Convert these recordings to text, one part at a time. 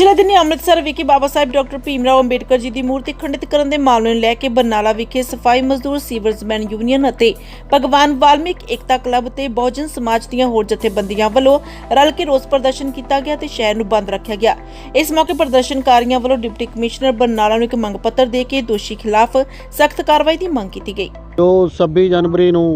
ਪਿਛਲੇ ਦਿਨੀ ਅੰਮ੍ਰਿਤਸਰ ਵਿਖੇ ਬਾਬਾ ਸਾਹਿਬ ਡਾਕਟਰ ਭੀਮਰਾਓ ਅੰਬੇਡਕਰ ਜੀ ਦੀ ਮੂਰਤੀ ਖੰਡਿਤ ਕਰਨ ਦੇ ਮਾਮਲੇ ਨੂੰ ਲੈ ਕੇ ਬਰਨਾਲਾ ਵਿਖੇ ਸਫ਼ਾਈ ਮਜ਼ਦੂਰ ਸੀਵਰਜ਼ਮੈਨ ਯੂਨੀਅਨ ਅਤੇ ਭਗਵਾਨ ਵਾਲਮੀਕ ਏਕਤਾ ਕਲੱਬ ਤੇ ਬਹੁਜਨ ਸਮਾਜ ਦੀਆਂ ਹੋਰ ਜਥੇਬੰਦੀਆਂ ਵੱਲੋਂ ਰਲ ਕੇ ਰੋਸ ਪ੍ਰਦਰਸ਼ਨ ਕੀਤਾ ਗਿਆ ਤੇ ਸ਼ਹਿਰ ਨੂੰ ਬੰਦ ਰੱਖਿਆ ਗਿਆ। ਇਸ ਮੌਕੇ ਪ੍ਰਦਰਸ਼ਨਕਾਰੀਆਂ ਵੱਲੋਂ ਡਿਪਟੀ ਕਮਿਸ਼ਨਰ ਬਰਨਾਲਾ ਨੂੰ ਇੱਕ ਮੰਗ ਪੱਤਰ ਦੇ ਕੇ ਦੋਸ਼ੀ ਖਿਲਾਫ ਸਖਤ ਕਾਰਵਾਈ ਦੀ ਮੰਗ ਕੀਤੀ ਗਈ। ਜੋ 26 ਜਨਵਰੀ ਨੂੰ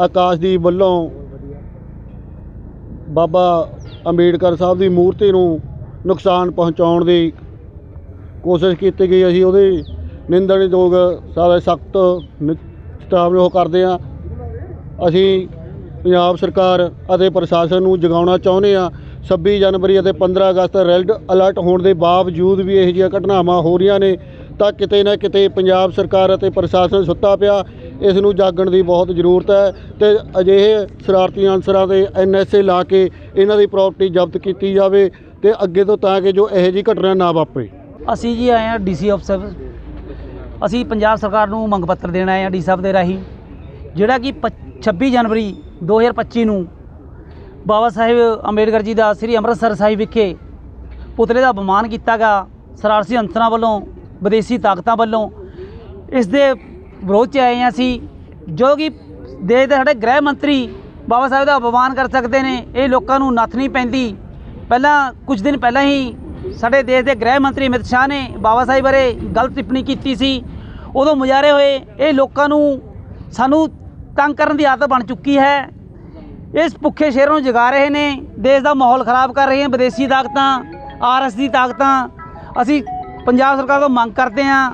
ਆਕਾਸ਼ਦੀਪ ਵੱਲੋਂ ਬਾਬਾ ਅੰਬੇਡਕਰ ਸਾਹਿਬ ਦੀ ਮੂਰਤੀ ਨੂੰ ਨੁਕਸਾਨ ਪਹੁੰਚਾਉਣ ਦੀ ਕੋਸ਼ਿਸ਼ ਕੀਤੀ ਗਈ। ਅਸੀਂ ਉਹਦੀ ਨਿੰਦਣਯੋਗ ਸਾਰੇ ਸਖਤ ਸਟਾਫ ਕਰਦੇ ਹਾਂ। ਅਸੀਂ ਪੰਜਾਬ ਸਰਕਾਰ ਅਤੇ ਪ੍ਰਸ਼ਾਸਨ ਨੂੰ ਜਗਾਉਣਾ ਚਾਹੁੰਦੇ ਹਾਂ। 26 ਜਨਵਰੀ ਅਤੇ 15 ਅਗਸਤ ਰੈੱਡ ਅਲਰਟ ਹੋਣ ਦੇ ਬਾਵਜੂਦ ਵੀ ਇਹੋ ਜਿਹੀਆਂ ਘਟਨਾਵਾਂ ਹੋ ਰਹੀਆਂ ਨੇ, ਤਾਂ ਕਿਤੇ ਨਾ ਕਿਤੇ ਪੰਜਾਬ ਸਰਕਾਰ ਅਤੇ ਪ੍ਰਸ਼ਾਸਨ ਸੁੱਤਾ ਪਿਆ। ਇਸ ਨੂੰ ਜਾਗਣ ਦੀ ਬਹੁਤ ਜ਼ਰੂਰਤ ਹੈ ਤੇ ਅਜਿਹੇ ਸ਼ਰਾਰਤੀ ਅਨਸਰਾਂ ਦੇ ਐਨਐਸਏ ਲਾ ਕੇ ਇਹਨਾਂ ਦੀ ਪ੍ਰਾਪਰਟੀ ਜ਼ਬਤ ਕੀਤੀ ਜਾਵੇ। ਤੇ ਅੱਗੇ ਤੋਂ ਤਾਂ ਕਿ ਜੋ ਇਹੋ ਜਿਹੀ ਘਟਨਾ ਨਾ ਵਾਪਰੇ। ਅਸੀਂ ਜੀ ਆਏ ਹਾਂ ਡੀਸੀ ਅਫਸਰ ਅਸੀਂ ਪੰਜਾਬ ਸਰਕਾਰ ਨੂੰ ਮੰਗ ਪੱਤਰ ਦੇਣ ਆਏ ਹਾਂ ਡੀ ਸਾਹਿਬ ਦੇ ਰਾਹੀਂ। ਜਿਹੜਾ ਕਿ ਪੱਚ- 26 ਜਨਵਰੀ 2025 ਨੂੰ ਬਾਬਾ ਸਾਹਿਬ ਅੰਬੇਡਕਰ ਜੀ ਦਾ ਸ੍ਰੀ ਅੰਮ੍ਰਿਤਸਰ ਸਾਹਿਬ ਵਿਖੇ ਪੁਤਲੇ ਦਾ ਅਪਮਾਨ ਕੀਤਾ ਗਿਆ। ਸਰਾਰਸੀ ਅੰਸਰਾਂ ਵੱਲੋਂ, ਵਿਦੇਸ਼ੀ ਤਾਕਤਾਂ ਵੱਲੋਂ ਇਸ ਦੇ ਵਿਰੋਧ 'ਚ ਆਏ ਹਾਂ ਅਸੀਂ। ਜੋ ਕਿ ਦੇਸ਼ ਦੇ ਸਾਡੇ ਗ੍ਰਹਿ ਮੰਤਰੀ ਬਾਬਾ ਸਾਹਿਬ ਦਾ ਅਪਮਾਨ ਕਰ ਸਕਦੇ ਨੇ, ਇਹ ਲੋਕਾਂ ਨੂੰ ਨੱਥ ਨਹੀਂ ਪੈਂਦੀ। ਪਹਿਲਾਂ ਕੁਝ ਦਿਨ ਪਹਿਲਾਂ ਹੀ ਸਾਡੇ ਦੇਸ਼ ਦੇ ਗ੍ਰਹਿ ਮੰਤਰੀ ਅਮਿਤ ਸ਼ਾਹ ਨੇ ਬਾਬਾ ਸਾਹਿਬ ਬਾਰੇ ਗਲਤ ਟਿੱਪਣੀ ਕੀਤੀ ਸੀ। ਉਦੋਂ ਮੁਜ਼ਾਹਰੇ ਹੋਏ, ਇਹ ਲੋਕਾਂ ਨੂੰ ਸਾਨੂੰ ਤੰਗ ਕਰਨ ਦੀ ਆਦਤ ਬਣ ਚੁੱਕੀ ਹੈ। ਇਸ ਭੁੱਖੇ ਸ਼ੇਰਾਂ ਨੂੰ ਜਗਾ ਰਹੇ ਨੇ, ਦੇਸ਼ ਦਾ ਮਾਹੌਲ ਖਰਾਬ ਕਰ ਰਹੇ ਰਹੀਆਂ ਵਿਦੇਸ਼ੀ ਤਾਕਤਾਂ ਆਰਐਸ ਦੀ ਤਾਕਤਾਂ। ਅਸੀਂ ਪੰਜਾਬ ਸਰਕਾਰ ਤੋਂ ਮੰਗ ਕਰਦੇ ਹਾਂ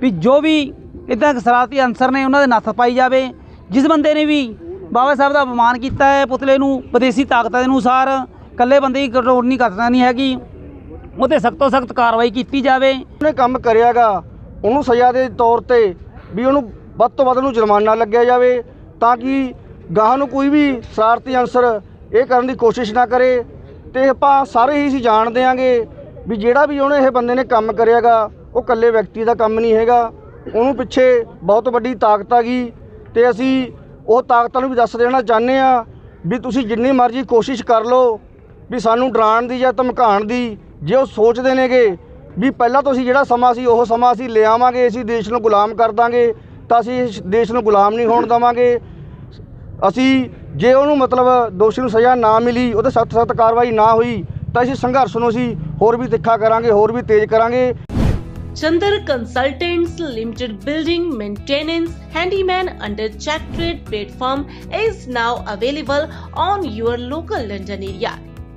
ਵੀ ਜੋ ਵੀ ਇੱਦਾਂ ਸਰਾਰਤੀ ਅਨਸਰ ਨੇ ਉਹਨਾਂ ਦੇ ਨੱਥ ਪਾਈ ਜਾਵੇ। ਜਿਸ ਬੰਦੇ ਨੇ ਵੀ ਬਾਬਾ ਸਾਹਿਬ ਦਾ ਅਪਮਾਨ ਕੀਤਾ ਹੈ, ਪੁਤਲੇ ਨੂੰ ਵਿਦੇਸ਼ੀ ਤਾਕਤਾਂ ਦੇ ਅਨੁਸਾਰ ਇਕੱਲੇ ਬੰਦੇ ਦੀ ਕੰਟਰੋਲ ਨਹੀਂ ਕਰਨਾ ਨਹੀਂ ਹੈਗੀ। ਉਹ 'ਤੇ ਤੋਂ ਸਖਤ ਕਾਰਵਾਈ ਕੀਤੀ ਜਾਵੇ। ਉਹਨੇ ਕੰਮ ਕਰਿਆਗਾ, ਉਹਨੂੰ ਸਜ਼ਾ ਦੇ ਤੌਰ ਤੇ ਵੀ ਉਹਨੂੰ ਵੱਧ ਤੋਂ ਵੱਧ ਉਹਨੂੰ ਜੁਰਮਾਨਾ ਲੱਗਿਆ ਜਾਵੇ, ਤਾਂ ਕਿ ਗਾਹਾਂ ਨੂੰ ਕੋਈ ਵੀ ਸ਼ਰਾਰਤੀ ਅਨਸਰ ਇਹ ਕਰਨ ਦੀ ਕੋਸ਼ਿਸ਼ ਨਾ ਕਰੇ। ਤੇ ਆਪਾਂ ਸਾਰੇ ਹੀ ਅਸੀਂ ਜਾਣਦੇ ਦਿਆਂਗੇ ਵੀ ਜਿਹੜਾ ਵੀ ਉਹਨੇ ਇਹ ਬੰਦੇ ਨੇ ਕੰਮ ਕਰਿਆਗਾ, ਉਹ ਇਕੱਲੇ ਵਿਅਕਤੀ ਦਾ ਕੰਮ ਨਹੀਂ ਹੈਗਾ। ਉਹਨੂੰ ਪਿੱਛੇ ਬਹੁਤ ਵੱਡੀ ਤਾਕਤ ਆ ਗਈ। ਤੇ ਅਸੀਂ ਉਹ ਤਾਕਤਾਂ ਨੂੰ ਵੀ ਦੱਸ ਦੇਣਾ ਚਾਹੁੰਦੇ ਆ ਵੀ ਤੁਸੀਂ ਜਿੰਨੀ ਮਰਜ਼ੀ ਕੋਸ਼ਿਸ਼ ਕਰ ਲਓ। ਵੀ ਸਾਨੂੰ ਡਰਾਉਣ ਦੀ ਜਾਂ ਧਮਕਾਉਣ ਦੀ ਜੇ ਉਹ ਸੋਚਦੇ ਨੇਗੇ ਵੀ ਪਹਿਲਾਂ ਤੋਂ ਜਿਹੜਾ ਸਮਾਂ ਸੀ, ਉਹ ਸਮਾਂ ਅਸੀਂ ਲੈ ਅਸੀਂ ਦੇਸ਼ ਨੂੰ ਗੁਲਾਮ ਕਰ ਦਾਂਗੇ, ਤਾਂ ਅਸੀਂ ਇਸ ਦੇਸ਼ ਨੂੰ ਗੁਲਾਮ ਨਹੀਂ ਹੋਣ ਦੇਵਾਂਗੇ ਅਸੀਂ ਜੇ ਉਹਨੂੰ ਮਤਲਬ ਦੋਸ਼ੀ ਨੂੰ ਸਜ਼ਾ ਨਾ ਮਿਲੀ, ਉਹਦੇ ਸਖਤ ਸਖਤ ਕਾਰਵਾਈ ਨਾ ਹੋਈ, ਤਾਂ ਅਸੀਂ ਸੰਘਰਸ਼ ਨੂੰ ਅਸੀਂ ਹੋਰ ਵੀ ਤਿੱਖਾ ਕਰਾਂਗੇ, ਹੋਰ ਵੀ ਤੇਜ਼ ਕਰਾਂਗੇ Chandar Consultants Limited building maintenance handyman under check trade platform is now available on your local London area.